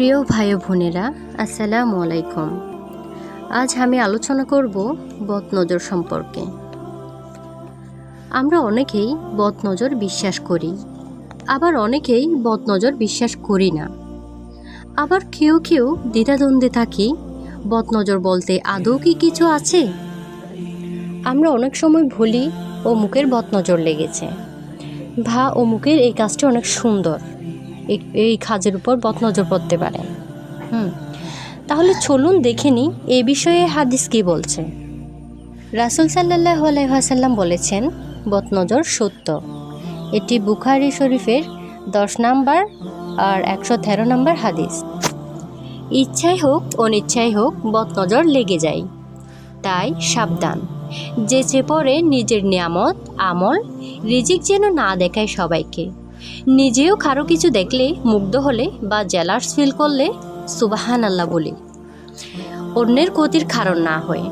প্রিয় ভাই বোনেরা, আসসালামু আলাইকুম। আজ আমি আলোচনা করব বদনজর সম্পর্কে। আমরা অনেকেই বদনজর বিশ্বাস করি, আবার অনেকেই বদনজর বিশ্বাস করি না। আবার কেউ কেউ দ্বিধাদ্বন্দ্বে থাকি বদনজর বলতে আদৌ কি কিছু আছে? আমরা অনেক সময় ভুলি ও মুখের বদনজর লেগেছে। ভা ও মুখের এই কাজটি অনেক সুন্দর। এই- কাজের উপর বদনজর পড়তে পারে। হুম। তাহলে চলুন দেখে নিই এই বিষয়ে হাদিস কি বলছে। রাসুল সাল্লাহ আলাইসাল্লাম বলেছেন, বদনজর সত্য। এটি বুখারি শরীফের দশ নাম্বার আর একশো তেরো নাম্বার হাদিস। ইচ্ছাই হোক, অনিচ্ছাই হোক, বদনজর লেগে যায়। তাই সাবধান। যে চেপরে নিজের নিয়ামত, আমল, রিজিক যেন না দেখায় সবাইকে। নিজেও কারও কিছু দেখলে, মুগ্ধ হলে বা জেলার্স ফিল করলে সুবাহান আল্লাহ বলি। অন্যের ক্ষতির কারণ না হয়ে।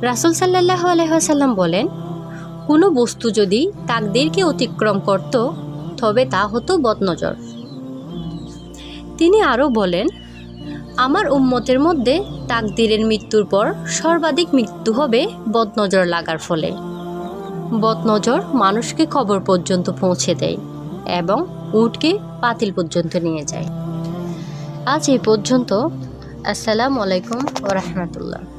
রাসুল সাল্লাহ আলহাম বলেন, কোনো বস্তু যদি তাকদেরকে অতিক্রম করত, তবে তা হতো বদনজর। তিনি আরও বলেন, আমার উম্মতের মধ্যে তাকদিরের মৃত্যুর পর সর্বাধিক মৃত্যু হবে বদনজর লাগার ফলে। বদনজর মানুষকে খবর পর্যন্ত পৌঁছে দেয় এবং উটকে পাতিল পর্যন্ত নিয়ে যায়। আজ এই পর্যন্ত, আসসালামু আলাইকুম ও রহমতুল্লাহ।